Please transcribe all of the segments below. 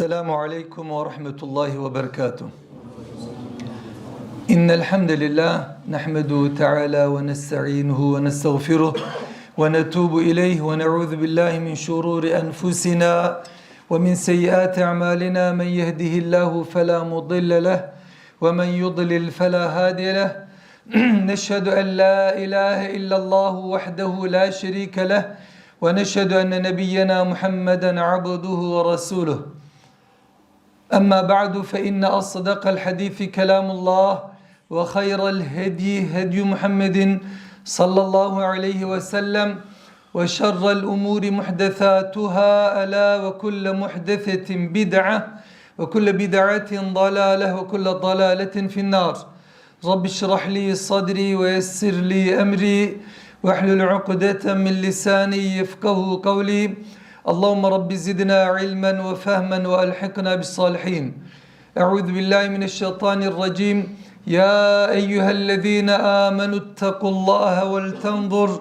السلام عليكم ورحمة الله وبركاته. إن الحمد لله نحمده تعالى ونستعينه ونستغفره ونتوب إليه ونعوذ بالله من شرور أنفسنا ومن سيئات أعمالنا. من يهده الله فلا مضل له ومن يضلل فلا هادي له. نشهد أن لا إله إلا الله وحده لا شريك له ونشهد أن نبينا محمدا عبده ورسوله. أما بعد فإن أصدق الحديث كلام الله وخير الهدي هدي محمد صلى الله عليه وسلم وشر الأمور محدثاتها ألا وكل محدثة بدعة وكل بدعة ضلالة وكل ضلالة في النار. رب اشرح لي صدري ويسر لي أمري واحلل عقدة من لساني يفقه قولي. اللهم رب زدنا علما وفهما وألحقنا بالصالحين. أعوذ بالله من الشيطان الرجيم. يا أيها الذين آمنوا اتقوا الله ولتنظر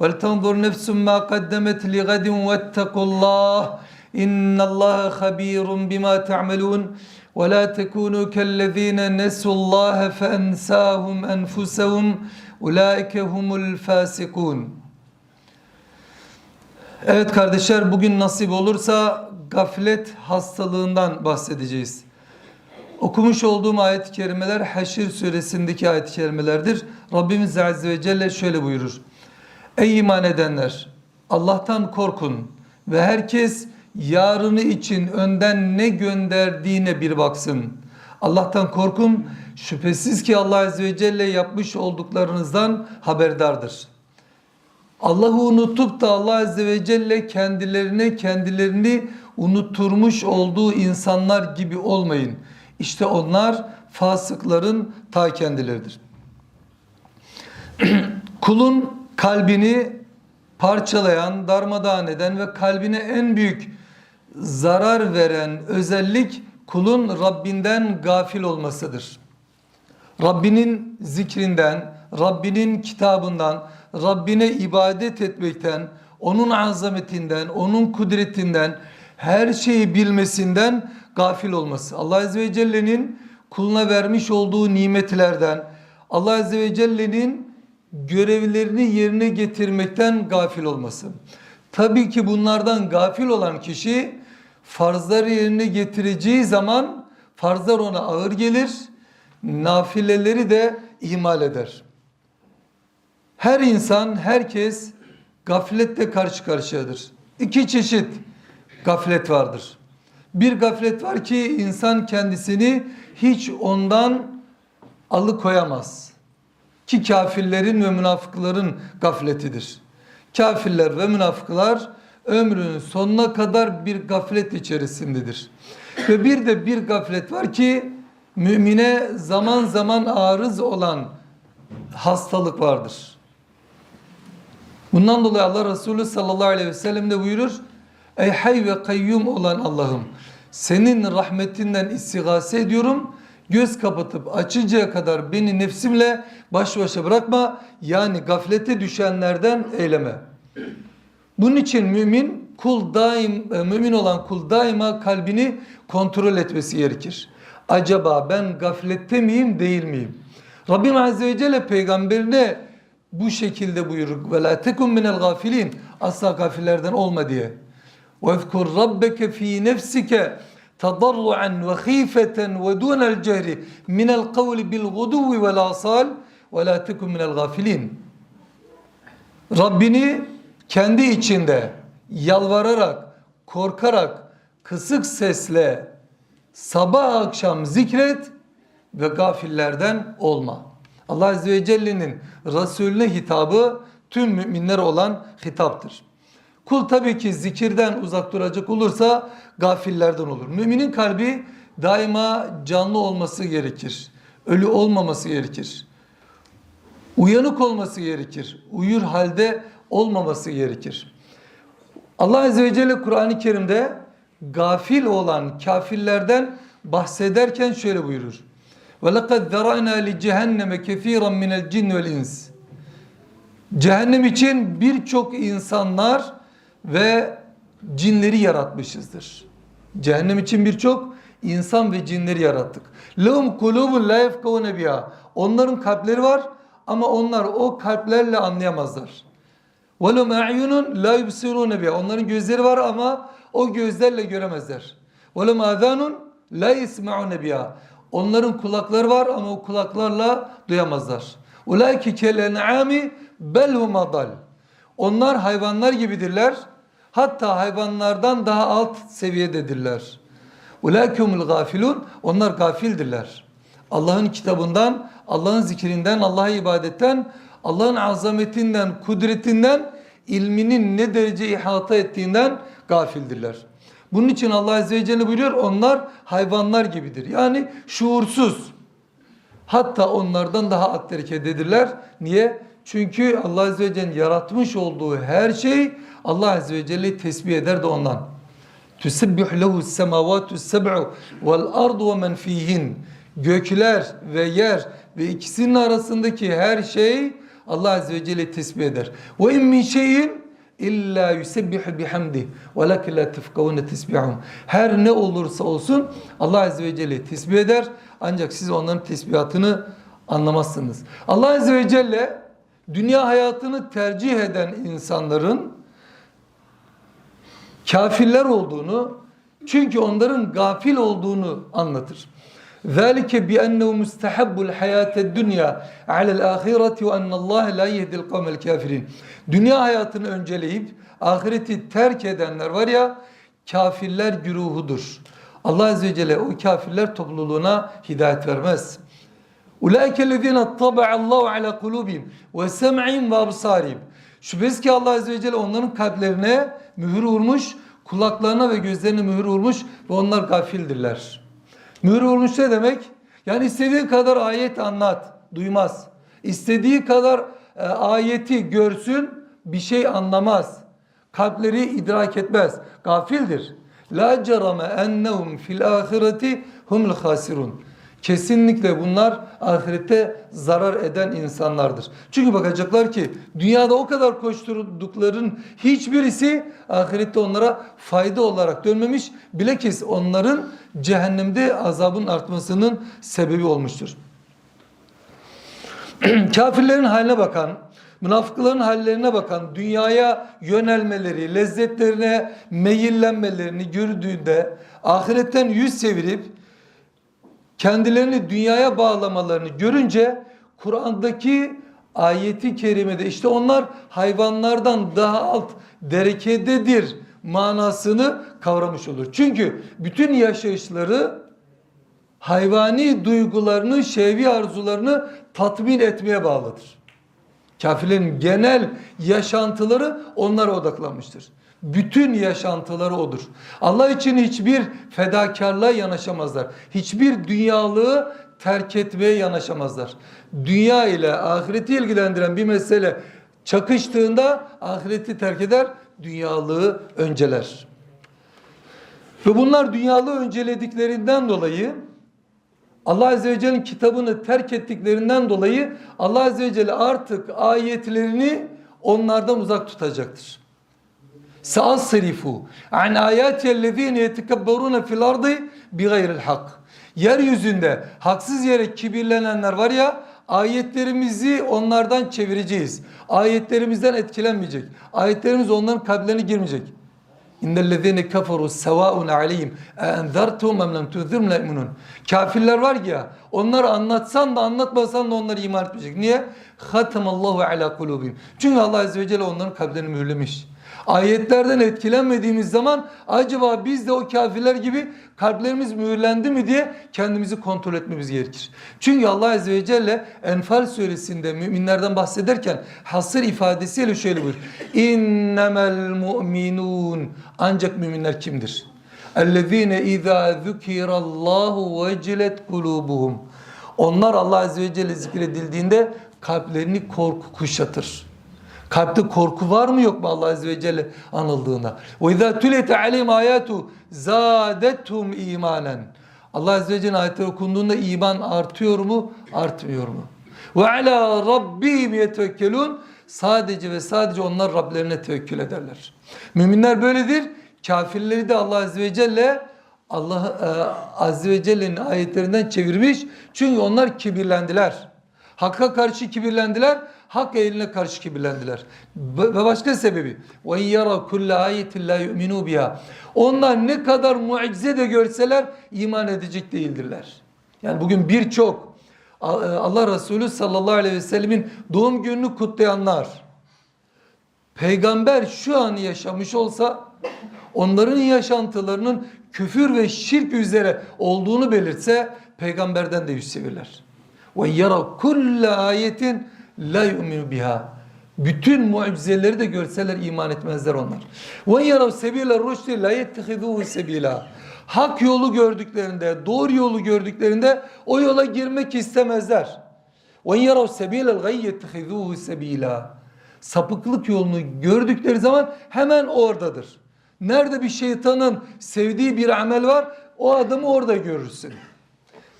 ولتنظر نفس ما قدمت لغد واتقوا الله. إن الله خبير بما تعملون. ولا تكونوا كالذين نسوا الله فأنساهم أنفسهم. أولئك هم الفاسقون. Evet kardeşler bugün nasip olursa gaflet hastalığından bahsedeceğiz. Okumuş olduğum ayet-i kerimeler Haşir suresindeki ayet-i kerimelerdir. Rabbimiz Azze ve Celle şöyle buyurur. Ey iman edenler! Allah'tan korkun ve herkes yarını için önden ne gönderdiğine bir baksın. Allah'tan korkun şüphesiz ki Allah Azze ve Celle yapmış olduklarınızdan haberdardır. Allah'ı unutup da Allah Azze ve Celle kendilerine kendilerini unutturmuş olduğu insanlar gibi olmayın. İşte onlar fasıkların ta kendileridir. Kulun kalbini parçalayan, darmadağın eden ve kalbine en büyük zarar veren özellik kulun Rabbinden gafil olmasıdır. Rabbinin zikrinden, Rabbinin kitabından, Rabbine ibadet etmekten, onun azametinden, onun kudretinden, her şeyi bilmesinden gafil olması. Allah Azze ve Celle'nin kuluna vermiş olduğu nimetlerden, Allah Azze ve Celle'nin görevlerini yerine getirmekten gafil olması. Tabii ki bunlardan gafil olan kişi farzları yerine getireceği zaman farzlar ona ağır gelir, nafileleri de ihmal eder. Her insan, herkes gafletle karşı karşıyadır. İki çeşit gaflet vardır. Bir gaflet var ki insan kendisini hiç ondan alıkoyamaz. Ki kafirlerin ve münafıkların gafletidir. Kafirler ve münafıklar ömrünün sonuna kadar bir gaflet içerisindedir. Ve bir de bir gaflet var ki mümine zaman zaman arız olan hastalık vardır. Bundan dolayı Allah Resulü sallallahu aleyhi ve sellem de buyurur. Ey hay ve kayyum olan Allah'ım senin rahmetinden istigase ediyorum. Göz kapatıp açıncaya kadar beni nefsimle baş başa bırakma. Yani gaflete düşenlerden eyleme. Bunun için mümin kul daim mümin olan kul daima kalbini kontrol etmesi gerekir. Acaba ben gaflette miyim değil miyim? Rabbim Azze ve Celle peygamberine bu şekilde buyurur. Ve la tekun minel gafilin. Asla gafillerden olma diye. Ve ezkur rabbeke fi nefsike tadarruan ve khifeten ve dunel cehri minel kavli bil guduvi vel asal ve la tekun minel gafilin. Rabbini kendi içinde yalvararak, korkarak, kısık sesle sabah akşam zikret ve gafillerden olma. Allah Azze ve Celle'nin Resulüne hitabı tüm müminler olan hitaptır. Kul tabii ki zikirden uzak duracak olursa gafillerden olur. Müminin kalbi daima canlı olması gerekir. Ölü olmaması gerekir. Uyanık olması gerekir. Uyur halde olmaması gerekir. Allah Azze ve Celle Kur'an-ı Kerim'de gafil olan kafirlerden bahsederken şöyle buyurur. Ve lekad zara'na li cehenneme kefiran minel cin vel ins. Cehennem için birçok insanlar ve cinleri yaratmışızdır. Cehennem için birçok insan ve cinleri yarattık. Lehum kulubun la yefkavune biha. Onların kalpleri var ama onlar o kalplerle anlayamazlar. Ve lehum a'yunun la yubsirune biha. Onların gözleri var ama o gözlerle göremezler. Ve lehum azanun la yesmaune. Onların kulakları var ama o kulaklarla duyamazlar. Ulaiki kel en'ami bel. Onlar hayvanlar gibidirler. Hatta hayvanlardan daha alt seviyededirler. Ulaikumul gafilun. Onlar gafildirler. Allah'ın kitabından, Allah'ın zikrinden, Allah'a ibadetten, Allah'ın azametinden, kudretinden, ilminin ne derece ihata ettiğinden gafildirler. Bunun için Allah Azze ve Celle buyuruyor onlar hayvanlar gibidir. Yani şuursuz. Hatta onlardan daha akterikededirler. Niye? Çünkü Allah Azze ve Celle'nin yaratmış olduğu her şey Allah Azze ve Celle'yi tesbih eder de ondan. Semavatu seb'u vel ardu ve men fihin. Gökler ve yer ve ikisinin arasındaki her şey Allah Azze ve Celle tesbih eder. İn min şeyin illa yusebbihu bihamdi velakin la tefkavune tesbihum. Her ne olursa olsun Allah Azze ve Celle tesbih eder ancak siz onların tesbihatını anlamazsınız. Allah Azze ve Celle dünya hayatını tercih eden insanların kafirler olduğunu çünkü onların gafil olduğunu anlatır. ذَلِكَ بِأَنَّهُ مُسْتَحَبُّ الْحَيَاةَ الدُّنْيَا عَلَى الْآخِرَةِ وَأَنَّ اللّٰهَ لَا يَهْدِ الْقَوْمَ الْكَافِرِينَ Dünya hayatını önceleyip ahireti terk edenler var ya kafirler güruhudur. Allah Azze ve Celle o kafirler topluluğuna hidayet vermez. اُولَٰئِكَ الَّذ۪ينَ طَبَعَ اللّٰهُ عَلَى قُلُوبِهِمْ وَسَمْعِهِمْ وَابْصَارِهِمْ Şüphesiz ki Allah Azze ve Celle onların kalplerine mühür vurmuş, kulaklarına ve gözlerine mühür vurmuş ve onlar gafildirler. Mühür vurmuş ne demek? Yani istediği kadar ayet anlat, duymaz. İstediği kadar e, ayeti görsün, bir şey anlamaz. Kalpleri idrak etmez. Gafildir. La cerame ennehum fil ahireti humul hasirun. Kesinlikle bunlar ahirette zarar eden insanlardır. Çünkü bakacaklar ki dünyada o kadar koşturdukların hiçbirisi ahirette onlara fayda olarak dönmemiş. Bilakis onların cehennemde azabın artmasının sebebi olmuştur. Kafirlerin haline bakan, münafıkların hallerine bakan, dünyaya yönelmeleri, lezzetlerine meyillenmelerini gördüğünde ahiretten yüz çevirip kendilerini dünyaya bağlamalarını görünce Kur'an'daki ayeti kerimede işte onlar hayvanlardan daha alt derekededir manasını kavramış olur. Çünkü bütün yaşayışları hayvani duygularını, şehvi arzularını tatmin etmeye bağlıdır. Kafirlerin genel yaşantıları onlara odaklanmıştır. Bütün yaşantıları odur. Allah için hiçbir fedakarlığa yanaşamazlar. Hiçbir dünyalığı terk etmeye yanaşamazlar. Dünya ile ahireti ilgilendiren bir mesele çakıştığında ahireti terk eder, dünyalığı önceler. Ve bunlar dünyalığı öncelediklerinden dolayı Allah Azze ve Celle'nin kitabını terk ettiklerinden dolayı Allah Azze ve Celle artık ayetlerini onlardan uzak tutacaktır. Sa'asrifu an ayatillezine yetekebberuna fil ardı bigayril hak. Yeryüzünde haksız yere kibirlenenler var ya ayetlerimizi onlardan çevireceğiz. Ayetlerimizden etkilenmeyecek. Ayetlerimiz onların kalplerine girmeyecek. İnnellezîne kaferu sevâun aleyhim enzertum em lem tunzirhum la yu'minun. Kafirler var ya onları anlatsan da anlatmasan da onlar iman etmeyecek. Niye? Hatemallahu ala kulubihim. Çünkü Allah azze ve celle onların kalplerini mühürlemiş. Ayetlerden etkilenmediğimiz zaman acaba biz de o kafirler gibi kalplerimiz mühürlendi mi diye kendimizi kontrol etmemiz gerekir. Çünkü Allah Azze ve Celle Enfal suresinde müminlerden bahsederken hasır ifadesiyle şöyle buyuruyor. İnnemel mu'minun. Ancak müminler kimdir? اَلَّذ۪ينَ اِذَا ذُكِرَ اللّٰهُ وَجِلَتْ قُلُوبُهُمْ Onlar Allah Azze ve Celle zikredildiğinde kalplerini korku kuşatır. Kalpte korku var mı yok mu Allah Azze ve Celle anıldığında? وَاِذَا تُلَيْتَ عَلَيْهِمْ آيَاتُ زَادَتْهُمْ اِيمَانًا Allah Azze ve Celle ayetleri okunduğunda iman artıyor mu, artmıyor mu? وَعَلَى رَبِّهِمْ يَتَوَكَّلُونَ Sadece ve sadece onlar Rablerine tevekkül ederler. Müminler böyledir. Kafirleri de Allah Azze ve Celle Allah e, Azze ve Celle'nin ayetlerinden çevirmiş. Çünkü onlar kibirlendiler. Hakka karşı kibirlendiler. Hak eline karşı kibirlendiler. Ve başka sebebi. Ve yara kulle ayetin la yu'minu biha. Onlar ne kadar mucize de görseler iman edecek değildirler. Yani bugün birçok Allah Resulü sallallahu aleyhi ve sellemin doğum gününü kutlayanlar peygamber şu an yaşamış olsa onların yaşantılarının küfür ve şirk üzere olduğunu belirtse peygamberden de yüz çevirirler. Ve yara kulle ayetin la yu'minu biha. Bütün mucizeleri de görseler iman etmezler onlar. Ve yara sebile rüştü la yettehizuhu sebila. Hak yolu gördüklerinde, doğru yolu gördüklerinde o yola girmek istemezler. Ve yara sebile gayy yettehizuhu sebila. Sapıklık yolunu gördükleri zaman hemen oradadır. Nerede bir şeytanın sevdiği bir amel var, o adamı orada görürsün.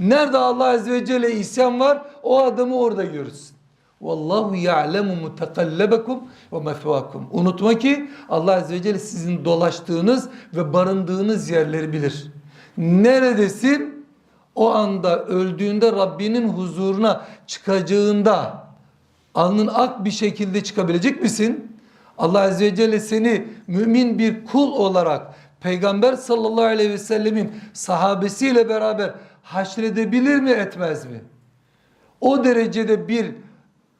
Nerede Allah Azze ve Celle isyan var o adamı orada görürsün. Vallahu ya'lemu mutakallabakum ve mefvakum. Unutma ki Allah Azze ve Celle sizin dolaştığınız ve barındığınız yerleri bilir. Neredesin? O anda öldüğünde Rabbinin huzuruna çıkacağında alnın ak bir şekilde çıkabilecek misin? Allah Azze ve Celle seni mümin bir kul olarak Peygamber sallallahu aleyhi ve sellemin sahabesiyle beraber haşredebilir mi etmez mi? O derecede bir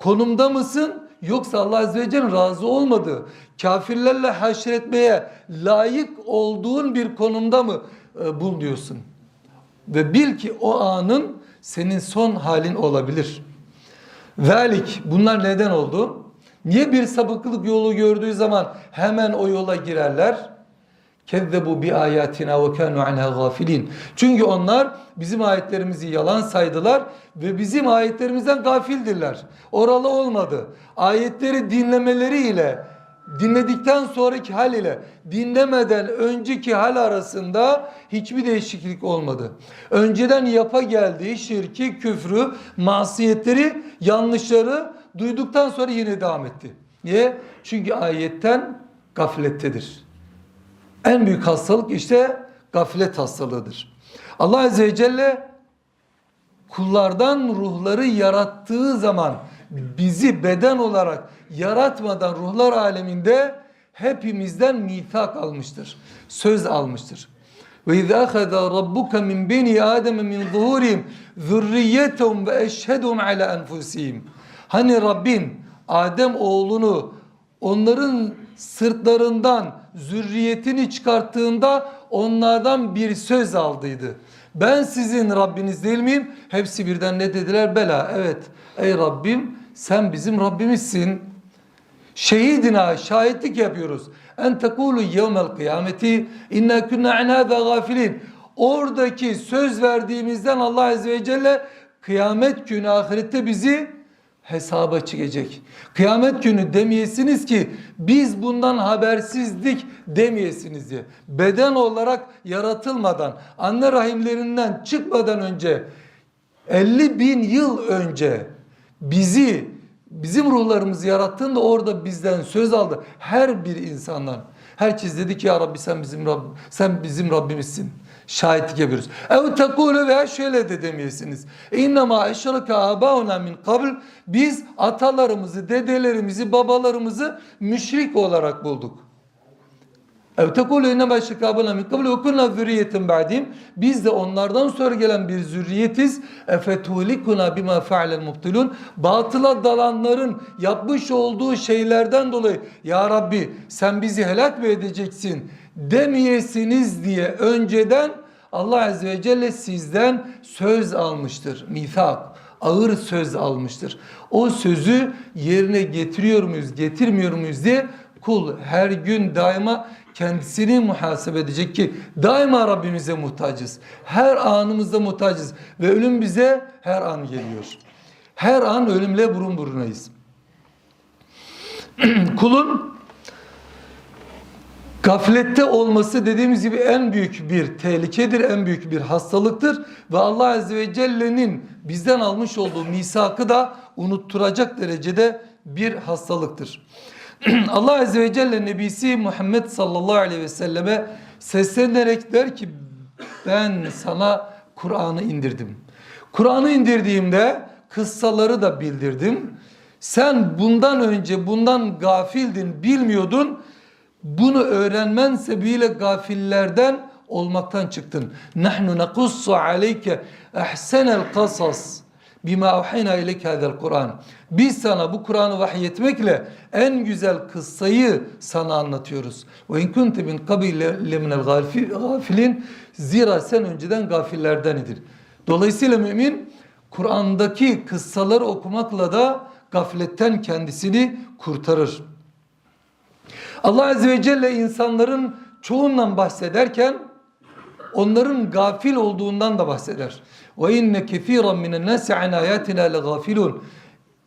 konumda mısın yoksa Allah Azze ve Celle razı olmadığı kafirlerle haşretmeye layık olduğun bir konumda mı e? Ve bil ki o anın senin son halin olabilir. Velik bunlar neden oldu? Niye bir sapıklık yolu gördüğü zaman hemen o yola girerler? Kezzebu bi ayatina ve kanu anha gafilin. Çünkü onlar bizim ayetlerimizi yalan saydılar ve bizim ayetlerimizden gafildirler. Oralı olmadı. Ayetleri dinlemeleriyle dinledikten sonraki hal ile dinlemeden önceki hal arasında hiçbir değişiklik olmadı. Önceden yapa geldiği şirki, küfrü, masiyetleri, yanlışları duyduktan sonra yine devam etti. Niye? Çünkü ayetten gaflettedir. En büyük hastalık işte gaflet hastalığıdır. Allah Azze ve Celle kullardan ruhları yarattığı zaman bizi beden olarak yaratmadan ruhlar aleminde hepimizden mitak almıştır. Söz almıştır. Ve izâ akhadâ rabbuka min beni Adem min zuhurihim zürriyetehum ve eşhedum ala enfusihim. Hani Rabbin Adem oğlunu onların sırtlarından zürriyetini çıkarttığında onlardan bir söz aldıydı. Ben sizin Rabbiniz değil miyim? Hepsi birden ne dediler? Bela evet ey Rabbim sen bizim Rabbimizsin. Şehidina şahitlik yapıyoruz. En tekulu yevmel kıyameti inna kunna an gafilin. Oradaki söz verdiğimizden Allah Azze ve Celle kıyamet günü ahirette bizi hesaba çekecek. Kıyamet günü demeyesiniz ki biz bundan habersizdik demeyesiniz diye. Beden olarak yaratılmadan, anne rahimlerinden çıkmadan önce 50 bin yıl önce bizi bizim ruhlarımızı yarattığında orada bizden söz aldı. Her bir insandan. Herkes dedi ki ya Rabbi sen bizim Rabb, sen bizim Rabbimizsin. Şahitlik yapıyoruz. Ev tekule veya şöyle de demeyesiniz. İnnemâ eşraka âbâuna min kabl. Biz atalarımızı, dedelerimizi, babalarımızı müşrik olarak bulduk. Ev tekule innemâ eşraka âbâuna min kabl ve kunna zürriyetin ba'dîm. Biz de onlardan sonra gelen bir zürriyetiz. Efetulikuna bima fe'lel mubtilun. Batıla dalanların yapmış olduğu şeylerden dolayı Ya Rabbi sen bizi helak mı edeceksin demeyesiniz diye önceden Allah Azze ve Celle sizden söz almıştır. Mithak, ağır söz almıştır. O sözü yerine getiriyor muyuz, getirmiyor muyuz diye kul her gün daima kendisini muhasebe edecek ki daima Rabbimize muhtacız. Her anımızda muhtacız ve ölüm bize her an geliyor. Her an ölümle burun burunayız. Kulun Gaflette olması dediğimiz gibi en büyük bir tehlikedir, en büyük bir hastalıktır. Ve Allah Azze ve Celle'nin bizden almış olduğu misakı da unutturacak derecede bir hastalıktır. Allah Azze ve Celle Nebisi Muhammed sallallahu aleyhi ve selleme seslenerek der ki ben sana Kur'an'ı indirdim. Kur'an'ı indirdiğimde kıssaları da bildirdim. Sen bundan önce bundan gafildin, bilmiyordun. Bunu öğrenmen sebebiyle gafillerden olmaktan çıktın. Nahnu nakussu aleyke ahsenel kasas bima uhina ileyke hadel Kur'an. Biz sana bu Kur'an'ı vahyetmekle en güzel kıssayı sana anlatıyoruz. Ve in kunte min qabile minel gafilin zira sen önceden gafillerden idir. Dolayısıyla mümin Kur'an'daki kıssaları okumakla da gafletten kendisini kurtarır. Allah Azze ve Celle insanların çoğundan bahsederken onların gafil olduğundan da bahseder. Ve inne kefiran minen nasi an ayatina legafilun.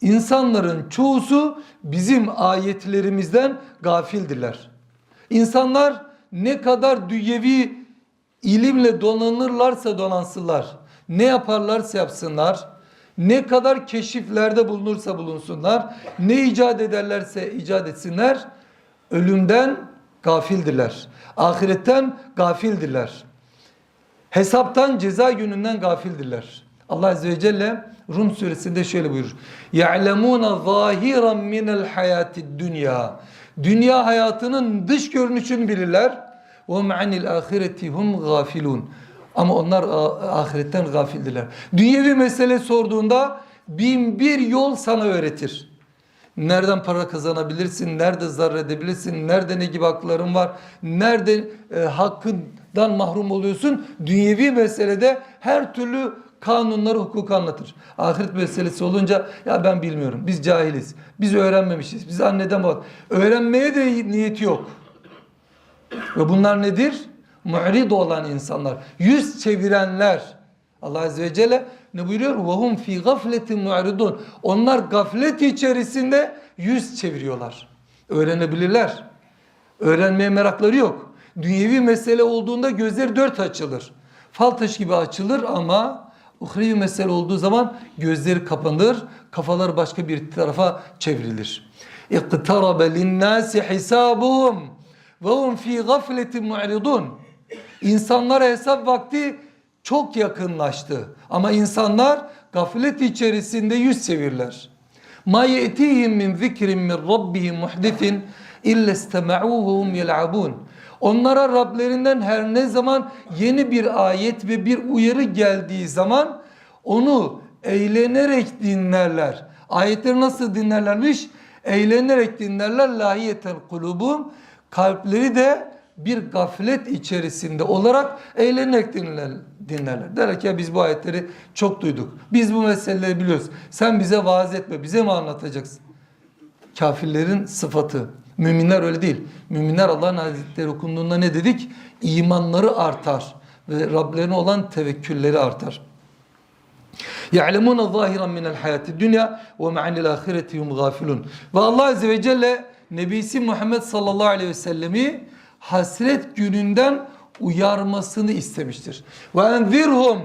İnsanların çoğusu bizim ayetlerimizden gafildirler. İnsanlar ne kadar dünyevi ilimle donanırlarsa donansınlar, ne yaparlarsa yapsınlar, ne kadar keşiflerde bulunursa bulunsunlar, ne icat ederlerse icat etsinler, ölümden gafildirler. Ahiretten gafildirler. Hesaptan ceza gününden gafildirler. Allah Azze ve Celle Rum suresinde şöyle buyurur. يَعْلَمُونَ ظَاهِرًا مِنَ الْحَيَاةِ dünya. Dünya hayatının dış görünüşünü bilirler. وَهُمْ عَنِ الْآخِرَةِ هُمْ غَافِلُونَ Ama onlar a- ahiretten gafildirler. Dünyevi mesele sorduğunda bin bir yol sana öğretir. Nereden para kazanabilirsin, nerede zarar edebilirsin, nerede ne gibi hakların var, nerede e, hakkından mahrum oluyorsun. Dünyevi meselede her türlü kanunları, hukuku anlatır. Ahiret meselesi olunca ya ben bilmiyorum, biz cahiliz, biz öğrenmemişiz, biz anneden bak. Öğrenmeye de niyeti yok. Ve bunlar nedir? Mu'rid olan insanlar, yüz çevirenler. Allah Azze ve Celle ne buyuruyor? وَهُمْ ف۪ي غَفْلَةٍ مُعْرِضُونَ Onlar gaflet içerisinde yüz çeviriyorlar. Öğrenebilirler. Öğrenmeye merakları yok. Dünyevi mesele olduğunda gözleri dört açılır. Fal taşı gibi açılır ama uhrevi mesele olduğu zaman gözleri kapanır, kafalar başka bir tarafa çevrilir. اِقْتَرَبَ لِلنَّاسِ حِسَابُهُمْ وَهُمْ ف۪ي غَفْلَةٍ مُعْرِضُونَ İnsanlara hesap vakti çok yakınlaştı. Ama insanlar gaflet içerisinde yüz çevirler. Ma ye'tihim min zikrin min rabbihim muhdisin illa istema'uhu hum yel'abun. Onlara Rablerinden her ne zaman yeni bir ayet ve bir uyarı geldiği zaman onu eğlenerek dinlerler. Ayetleri nasıl dinlerlermiş? Eğlenerek dinlerler. Lahiyeten kulubum. Kalpleri de bir gaflet içerisinde olarak eğlenerek dinler, dinlerler. Der ki ya biz bu ayetleri çok duyduk. Biz bu meseleleri biliyoruz. Sen bize vaaz etme. Bize mi anlatacaksın? Kafirlerin sıfatı. Müminler öyle değil. Müminler Allah'ın ayetleri okunduğunda ne dedik? İmanları artar. Ve Rablerine olan tevekkülleri artar. يَعْلَمُونَ ظَاهِرًا مِنَ الْحَيَاةِ الدُّنْيَا وَمَعَنِ الْآخِرَةِ هُمْ غَافِلُونَ Ve Allah Azze ve Celle Nebisi Muhammed sallallahu aleyhi ve sellemi hasret gününden uyarmasını istemiştir. Ve enzirhum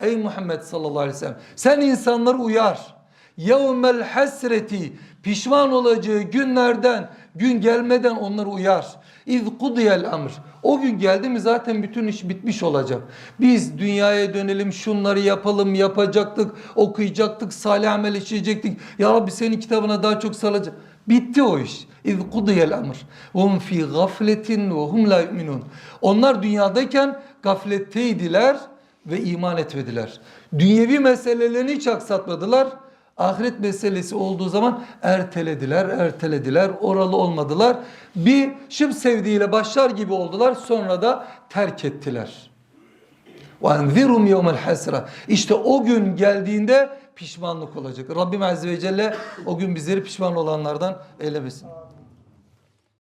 ey Muhammed sallallahu aleyhi ve sellem sen insanları uyar. Yevmel hasreti pişman olacağı günlerden gün gelmeden onları uyar. İz kudiyel amr. O gün geldi mi zaten bütün iş bitmiş olacak. Biz dünyaya dönelim şunları yapalım yapacaktık okuyacaktık salih amel işleyecektik. Ya Rabbi senin kitabına daha çok salacak. Bitti o iş. İz kudiyel amr. Ve hum fi gafletin ve hum la yu'minun. Onlar dünyadayken gafletteydiler ve iman etmediler. Dünyevi meselelerini hiç aksatmadılar. Ahiret meselesi olduğu zaman ertelediler, ertelediler, oralı olmadılar. Bir şıp sevdiğiyle başlar gibi oldular, sonra da terk ettiler. وَاَنْذِرُمْ يَوْمَ الْحَسْرَةِ İşte o gün geldiğinde pişmanlık olacak. Rabbim Azze ve Celle o gün bizleri pişman olanlardan eylemesin.